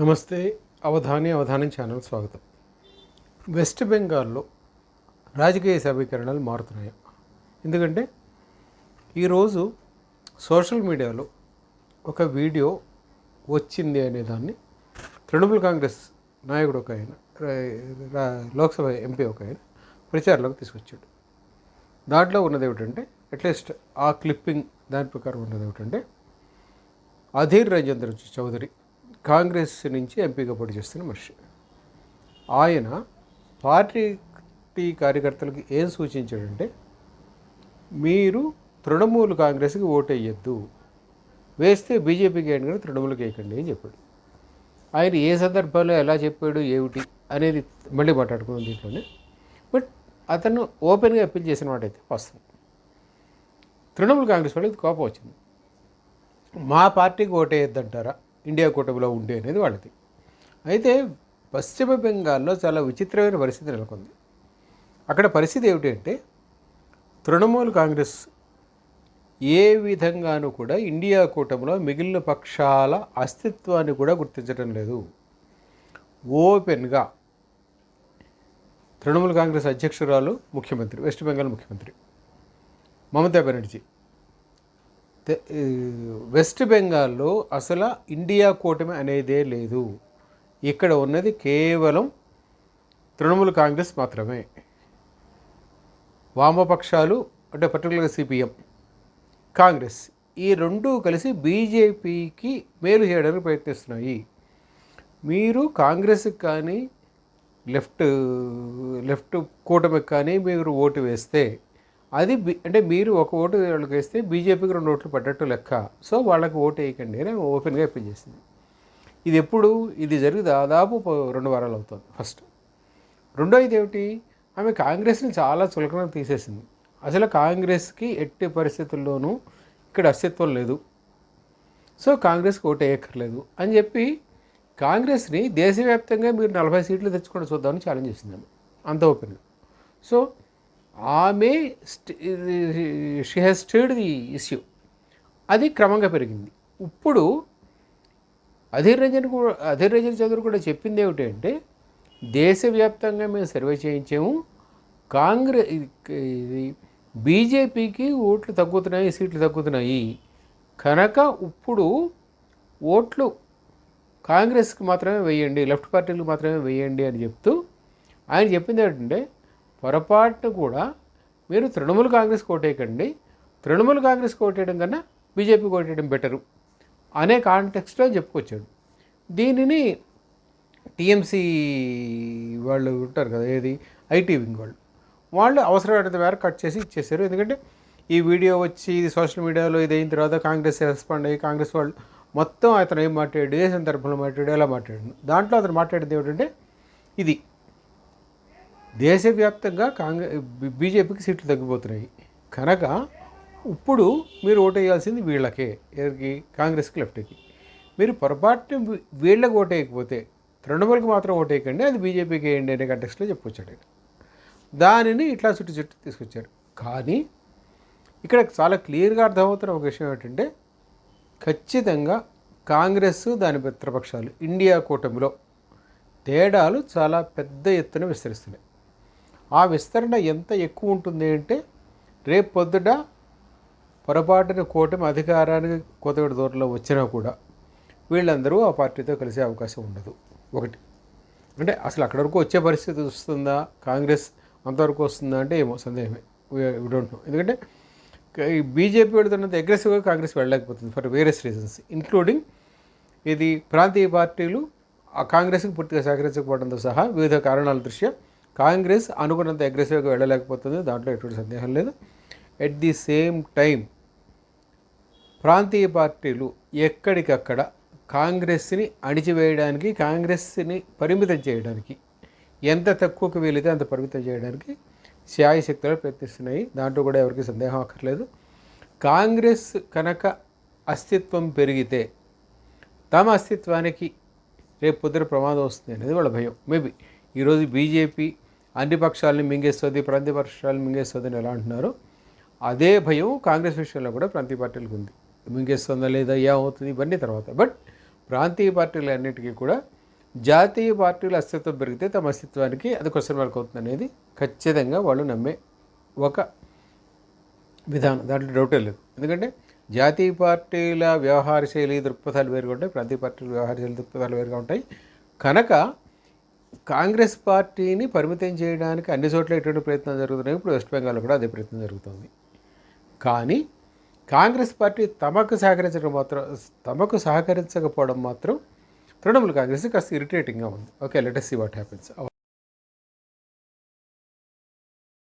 నమస్తే అవధాని అవధానం ఛానల్ స్వాగతం. వెస్ట్ బెంగాల్లో రాజకీయ సమీకరణాలు మారుతున్నాయి. ఎందుకంటే ఈరోజు సోషల్ మీడియాలో ఒక వీడియో వచ్చింది అనే దాన్ని తృణమూల్ కాంగ్రెస్ నాయకుడు ఒక ఆయన లోక్సభ ఎంపీ ఒక ఆయన ప్రచారంలోకి తీసుకొచ్చాడు. దాంట్లో ఉన్నది ఏమిటంటే అట్లీస్ట్ ఆ క్లిప్పింగ్ దాని ప్రకారం ఉన్నది ఏమిటంటే అధీర్ రాజేంద్ర చౌదరి కాంగ్రెస్ నుంచి ఎంపీగా పోటీ చేస్తున్న మనిషి. ఆయన పార్టీ కార్యకర్తలకు ఏం సూచించాడంటే మీరు తృణమూల్ కాంగ్రెస్కి ఓటు వేయద్దు వేస్తే బీజేపీకి వేయండి కానీ తృణమూలకి వేయకండి అని చెప్పాడు. ఆయన ఏ సందర్భంలో ఎలా చెప్పాడు ఏమిటి అనేది మళ్ళీ మాట్లాడుకున్నాం దీంట్లోనే. బట్ అతను ఓపెన్గా అప్పీల్ చేసిన మాట అయితే వస్తుంది తృణమూల్ కాంగ్రెస్ వాళ్ళకి కోపం వచ్చింది. మా పార్టీకి ఓటేయద్దంటారా? ఇండియా కూటమిలో ఉండే అనేది వాళ్ళది. అయితే పశ్చిమ బెంగాల్లో చాలా విచిత్రమైన పరిస్థితి నెలకొంది. అక్కడ పరిస్థితి ఏమిటి అంటే తృణమూల్ కాంగ్రెస్ ఏ విధంగానూ కూడా ఇండియా కూటమిలో మిగిలిన పక్షాల అస్తిత్వాన్ని కూడా గుర్తించడం లేదు. ఓపెన్గా తృణమూల్ కాంగ్రెస్ అధ్యక్షురాలు ముఖ్యమంత్రి వెస్ట్ బెంగాల్ ముఖ్యమంత్రి మమతా బెనర్జీ వెస్ట్ బెంగాల్లో అసలు ఇండియా కూటమి అనేదే లేదు. ఇక్కడ ఉన్నది కేవలం తృణమూల్ కాంగ్రెస్ మాత్రమే. వామపక్షాలు అంటే పర్టికులర్గా సిపిఎం కాంగ్రెస్ ఈ రెండు కలిసి బీజేపీకి మేలు చేయడానికి ప్రయత్నిస్తున్నాయి. మీరు కాంగ్రెస్కి కానీ లెఫ్ట్ లెఫ్ట్ కూటమికి కానీ మీరు ఓటు వేస్తే అది అంటే మీరు ఒక ఓటు వాళ్ళకి వేస్తే బీజేపీకి రెండు ఓట్లు పడ్డట్టు లెక్క. సో వాళ్ళకి ఓటు వేయకండి అని ఓపెన్గా చేసింది. ఇది ఎప్పుడు ఇది జరిగి దాదాపు రెండు వారాలు అవుతుంది ఫస్ట్. రెండోది ఏమిటి? ఆమె కాంగ్రెస్ని చాలా చులకన తీసేసింది. అసలు కాంగ్రెస్కి ఎట్టి పరిస్థితుల్లోనూ ఇక్కడ అస్తిత్వం లేదు. సో కాంగ్రెస్కి ఓటు వేయక్కర్లేదు అని చెప్పి కాంగ్రెస్ని దేశవ్యాప్తంగా మీరు నలభై సీట్లు తెచ్చుకొని చూద్దామని ఛాలెంజ్ చేసింది అంత ఓపెన్గా. సో ఆమె she has stated the issue. అది క్రమంగా పెరిగింది. ఇప్పుడు అధీర్ రంజన్ కూడా అధీర్ రంజన్ చౌదరి కూడా చెప్పింది ఏమిటంటే దేశవ్యాప్తంగా మేము సర్వే చేయించాము. కాంగ్రెస్ ఇది బీజేపీకి ఓట్లు తగ్గుతున్నాయి సీట్లు తగ్గుతున్నాయి. కనుక ఇప్పుడు ఓట్లు కాంగ్రెస్కి మాత్రమే వేయండి లెఫ్ట్ పార్టీలకు మాత్రమే వేయండి అని చెప్తూ ఆయన చెప్పింది ఏంటంటే పొరపాటు కూడా మీరు తృణమూల్ కాంగ్రెస్ కోటేయకండి. తృణమూల్ కాంగ్రెస్ కోటేయడం కన్నా బీజేపీ కోటేయడం బెటరు అనే కాంటెక్స్ట్లో చెప్పుకొచ్చాడు. దీనిని టీఎంసీ వాళ్ళు ఉంటారు కదా ఏది? ఐటీ వింగ్ వాళ్ళు. వాళ్ళు అవసరమైనంత మేరకు కట్ చేసి ఇచ్చేసారు ఎందుకంటే ఈ వీడియో వచ్చి ఇది సోషల్ మీడియాలో ఇది అయిన తర్వాత కాంగ్రెస్ రెస్పాండ్ అయ్యి కాంగ్రెస్ వాళ్ళు మొత్తం అతను ఏం మాట్లాడాడు? ఏ సందర్భంలో మాట్లాడాడు ఎలా మాట్లాడాడు. దాంట్లో అతను మాట్లాడేది ఏమిటంటే ఇది దేశవ్యాప్తంగా కాంగ్రెస్ బీజేపీకి సీట్లు తగ్గిపోతున్నాయి. కనుక ఇప్పుడు మీరు ఓటేయాల్సింది వీళ్ళకే ఎవరికి? కాంగ్రెస్కి లెఫ్ట్కి. మీరు పొరపాటున వీ- వీళ్ళకి ఓటేయకపోతే తృణమూలకి మాత్రం ఓటేయకండి అది బీజేపీకి వేయండి అనే కంటెక్స్లో చెప్పుకొచ్చాడు దానిని ఇట్లా చుట్టు చుట్టూ తీసుకొచ్చారు. కానీ ఇక్కడ చాలా క్లియర్గా అర్థమవుతున్న ఒక విషయం ఏంటంటే ఖచ్చితంగా కాంగ్రెస్ దాని మిత్రపక్షాలు ఇండియా కూటమిలో తేడాలు చాలా పెద్ద ఎత్తున విస్తరిస్తున్నాయి. ఆ విస్తరణ ఎంత ఎక్కువ ఉంటుంది అంటే రేపు పొద్దుట పొరపాటున కూటమి అధికారానికి కొత్తగడ దూరంలో వచ్చినా కూడా వీళ్ళందరూ ఆ పార్టీతో కలిసే అవకాశం ఉండదు. ఒకటి. అంటే అసలు అక్కడి వరకు వచ్చే పరిస్థితి వస్తుందా? కాంగ్రెస్ అంతవరకు వస్తుందా అంటే ఏమో సందేహమే. వి డోంట్ నో ఎందుకంటే ఈ బీజేపీ వెళుతున్నంత అగ్రెసివ్గా కాంగ్రెస్ వెళ్ళలేకపోతుంది ఫర్ వేరియస్ రీజన్స్ ఇంక్లూడింగ్ ఇది ప్రాంతీయ పార్టీలు ఆ కాంగ్రెస్కి పూర్తిగా సహకరించకపోవడంతో సహా వివిధ కారణాల దృష్ట్యా కాంగ్రెస్ అనుకున్నంత అగ్రెసివ్గా వెళ్ళలేకపోతుంది. దాంట్లో ఎటువంటి సందేహం లేదు. ఎట్ ది సేమ్ టైం ప్రాంతీయ పార్టీలు ఎక్కడికక్కడ కాంగ్రెస్ని అణిచివేయడానికి కాంగ్రెస్ని పరిమితం చేయడానికి ఎంత తక్కువకు వీలైతే అంత పరిమితం చేయడానికి శాయశక్తులు ప్రయత్నిస్తున్నాయి. దాంట్లో కూడా ఎవరికి సందేహం అక్కర్లేదు. కాంగ్రెస్ కనుక అస్తిత్వం పెరిగితే తమ అస్తిత్వానికి రేపు పొద్దున ప్రమాదం వస్తుంది అనేది వాళ్ళ భయం. మేబీ ఈరోజు బీజేపీ అన్ని పక్షాలని మింగేస్తుంది ప్రాంతీయ పక్షాలను మింగేస్తుంది అని ఎలా అంటున్నారో? అదే భయం కాంగ్రెస్ విషయంలో కూడా ప్రాంతీయ పార్టీలకు ఉంది. మింగేస్తుందా లేదా ఏమవుతుంది ఇవన్నీ తర్వాత. బట్ ప్రాంతీయ పార్టీలు అన్నిటికీ కూడా జాతీయ పార్టీల అస్తిత్వం పెరిగితే తమ అస్తిత్వానికి అది క్వశ్చన్ మార్క్ అవుతుంది అనేది ఖచ్చితంగా వాళ్ళు నమ్మే ఒక విధానం. దాంట్లో డౌటే లేదు. ఎందుకంటే జాతీయ పార్టీల వ్యవహార శైలి దృక్పథాలు వేరుగా ఉంటాయి. ప్రాంతీయ పార్టీల వ్యవహార శైలి దృక్పథాలు వేరుగా ఉంటాయి. కనుక కాంగ్రెస్ పార్టీని పరిమితం చేయడానికి అన్ని చోట్ల ఎటువంటి ప్రయత్నం జరుగుతున్నాయి? ఇప్పుడు వెస్ట్ బెంగాల్లో కూడా అదే ప్రయత్నం జరుగుతుంది. కానీ కాంగ్రెస్ పార్టీ తమకు సహకరించడం మాత్రం తమకు సహకరించకపోవడం మాత్రం తృణమూల్ కాంగ్రెస్ కాస్త ఇరిటేటింగ్గా ఉంది. Okay let's see what happens